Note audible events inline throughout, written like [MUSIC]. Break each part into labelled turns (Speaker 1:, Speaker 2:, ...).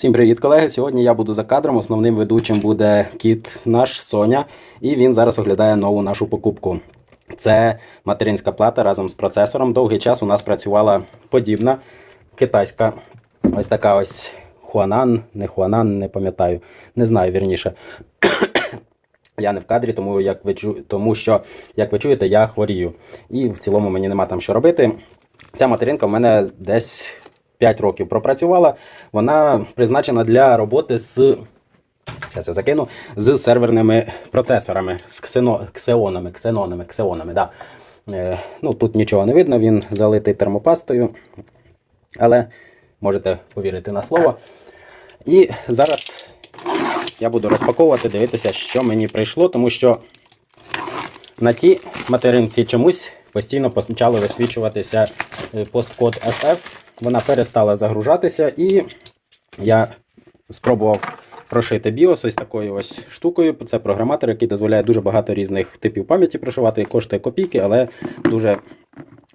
Speaker 1: Всім привіт, колеги! Сьогодні я буду за кадром. Основним ведучим буде кіт наш Соня, і він зараз оглядає нову нашу покупку. Це материнська плата разом з процесором. Довгий час у нас працювала подібна китайська. Ось така ось Хуанан, не Хуанан, не пам'ятаю, не знаю вірніше. [COUGHS] Я не в кадрі, тому, як ви чу... тому що, як ви чуєте, я хворію. І в цілому мені нема там що робити. Ця материнка в мене десь 5 років пропрацювала. Вона призначена для роботи з. Зараз я закину з серверними процесорами, з ксено, ксеонами, ксенонами, ксеонами. Да. Е, ну, тут нічого не видно, він залитий термопастою. Але можете повірити на слово. І зараз я буду розпаковувати, дивитися, що мені прийшло, тому що на тій материнці чомусь постійно почали висвічуватися е, посткод FF. Вона перестала загружатися, і я спробував прошити BIOS ось такою ось штукою. Це програматор, який дозволяє дуже багато різних типів пам'яті прошивати. Коштує копійки, але дуже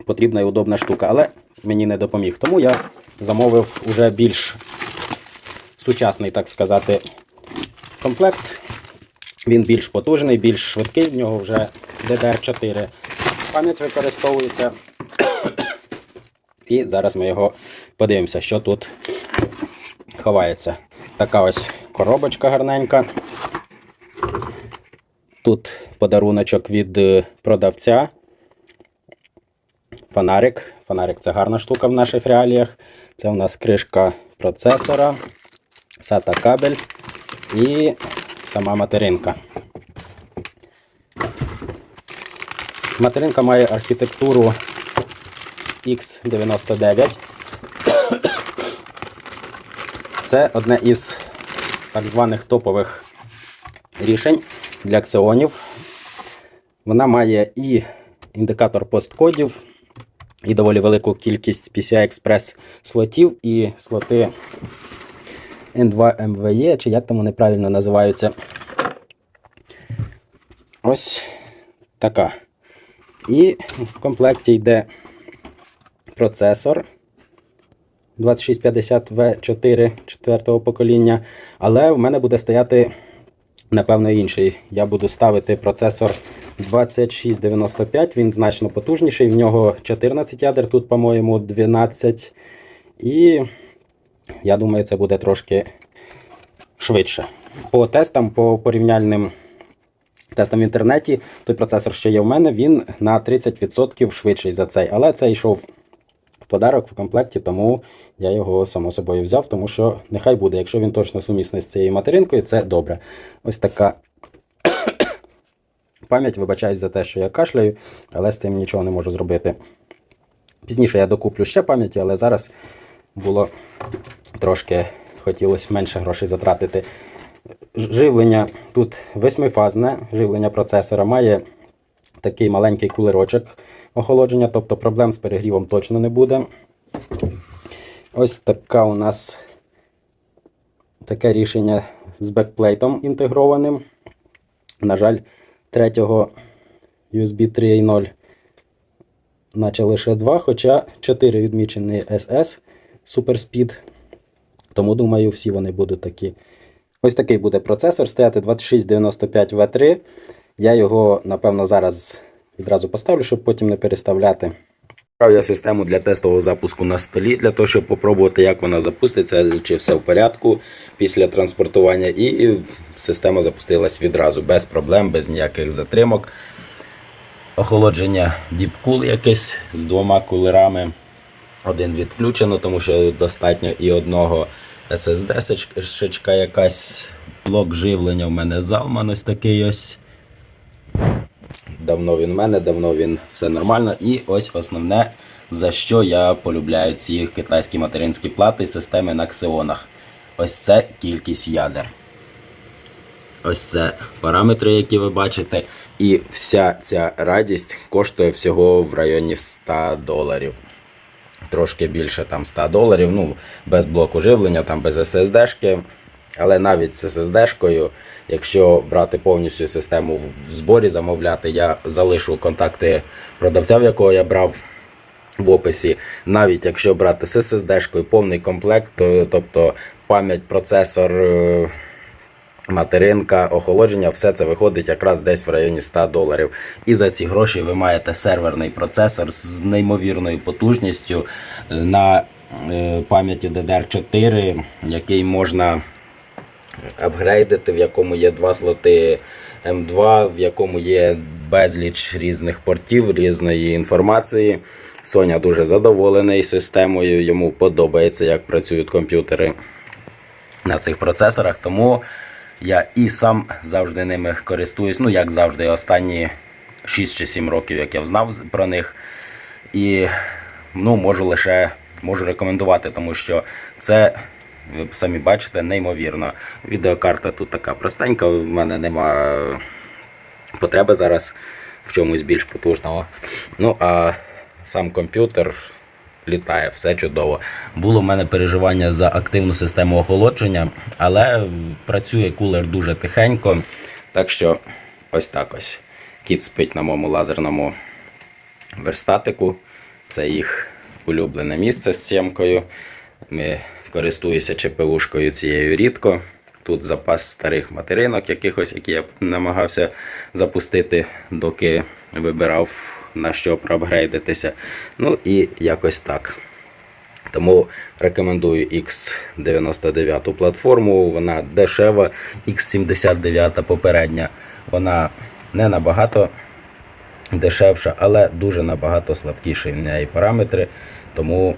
Speaker 1: потрібна і удобна штука. Але мені не допоміг. Тому я замовив уже більш сучасний, так сказати, комплект. Він більш потужний, більш швидкий, в нього вже DDR4 пам'ять використовується. І зараз ми його подивимося, що тут ховається. Така ось коробочка гарненька. Тут подаруночок від е, продавця. Фонарик. Фонарик це гарна штука в наших реаліях. Це у нас кришка процесора, SATA кабель і сама материнка. Материнка має архітектуру X99. Це одне із так званих топових рішень для ксеонів. Вона має і індикатор посткодів, і доволі велику кількість PCI Express слотів, і слоти N2 MVE, чи як там вони правильно називаються. Ось така. І в комплекті йде процесор 2650V4 четвертого покоління. Але в мене буде стояти, напевно, інший. Я буду ставити процесор 2695, він значно потужніший. В нього 14 ядер, тут, по-моєму, 12. І я думаю, це буде трошки швидше. По тестам, по порівняльним тестам в інтернеті, той процесор, що є в мене, він на 30% швидший за цей. Але це йшов в подарок в комплекті, тому я його само собою взяв, тому що нехай буде, якщо він точно сумісний з цією материнкою, це добре. Ось така [COUGHS] пам'ять, вибачаюсь за те, що я кашляю, але з цим нічого не можу зробити. Пізніше я докуплю ще пам'яті, але зараз було трошки хотілося менше грошей затратити. Живлення тут восьмифазне, живлення процесора має такий маленький кулерочок охолодження, тобто проблем з перегрівом точно не буде. Ось така у нас таке рішення з бекплейтом інтегрованим. На жаль, третього USB 3.0 наче лише 2, хоча 4 відмічені SS Super Speed. Тому, думаю, всі вони будуть такі. Ось такий буде процесор стояти 2695V3. Я його, напевно, зараз відразу поставлю, щоб потім не переставляти. Я систему для тестового запуску на столі, для того, щоб попробувати, як вона запуститься, чи все в порядку після транспортування. І система запустилась відразу, без проблем, без ніяких затримок. Охолодження Deep Cool якесь з двома кулерами. Один відключено, тому що достатньо і одного SSD-шечка якась. Блок живлення в мене Zalman ось такий ось. Давно він в мене, давно він все нормально. І ось основне, за що я полюбляю ці китайські материнські плати і системи на ксеонах. Ось це кількість ядер. Ось це параметри, які ви бачите. І вся ця радість коштує всього в районі 100 доларів. Трошки більше там 100 доларів. Ну, без блоку живлення, там без SSD-шки. Але навіть з SSD-шкою, якщо брати повністю систему в зборі, замовляти, я залишу контакти продавця, в якого я брав в описі. Навіть якщо брати з SSD-шкою повний комплект, то, тобто пам'ять, процесор, е, материнка, охолодження, все це виходить якраз десь в районі 100 доларів. І за ці гроші ви маєте серверний процесор з неймовірною потужністю е, на е, пам'яті DDR4, який можна апгрейдити, в якому є два слоти М2, в якому є безліч різних портів, різної інформації. Соня дуже задоволений системою, йому подобається, як працюють комп'ютери на цих процесорах, тому я і сам завжди ними користуюсь. Ну, як завжди, останні 6 чи 7 років, як я знав про них. І ну, можу лише можу рекомендувати, тому що це, ви самі бачите, неймовірно. Відеокарта тут така простенька, в мене нема потреби зараз в чомусь більш потужного. Ну, а сам комп'ютер літає, все чудово. Було в мене переживання за активну систему охолодження, але працює кулер дуже тихенько. Так що ось так ось. Кіт спить на моєму лазерному верстатику. Це їх улюблене місце з сімкою. Ми користуюся ЧПУшкою цією рідко. Тут запас старих материнок, якихось, які я намагався запустити, доки вибирав на що проапгрейдитися. Ну і якось так. Тому рекомендую X99 платформу. Вона дешева, X79 попередня. Вона не набагато дешевша, але дуже набагато слабкіші в неї параметри, тому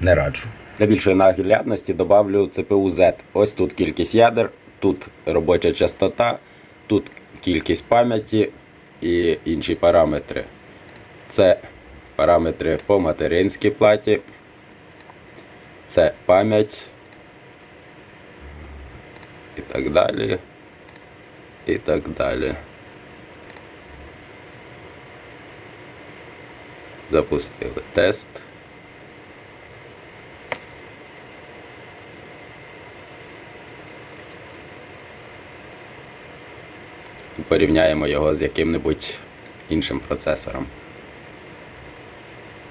Speaker 1: не раджу. Для більшої наглядності добавлю CPU Z. Ось тут кількість ядер, тут робоча частота, тут кількість пам'яті і інші параметри. Це параметри по материнській платі. Це пам'ять. І так далі. І так далі. Запустили тест. Порівняємо його з яким-небудь іншим процесором.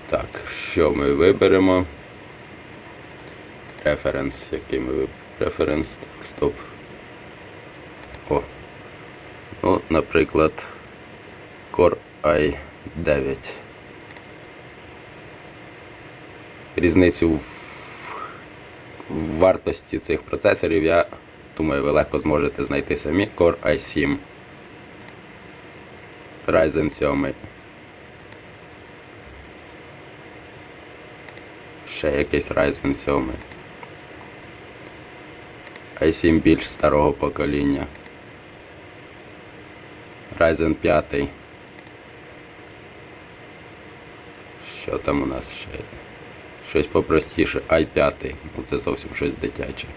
Speaker 1: Так, що ми виберемо? Референс, який ми виберемо? Референс, так, стоп. О. Ну, наприклад, Core i9. Різницю в вартості цих процесорів я думаю, ви легко зможете знайти самі Core i7. Ryzen 7. Ще якийсь Ryzen 7. i7 більш старого покоління. Ryzen 5. Що там у нас ще? Щось попростіше. i5. Ну це зовсім щось дитяче.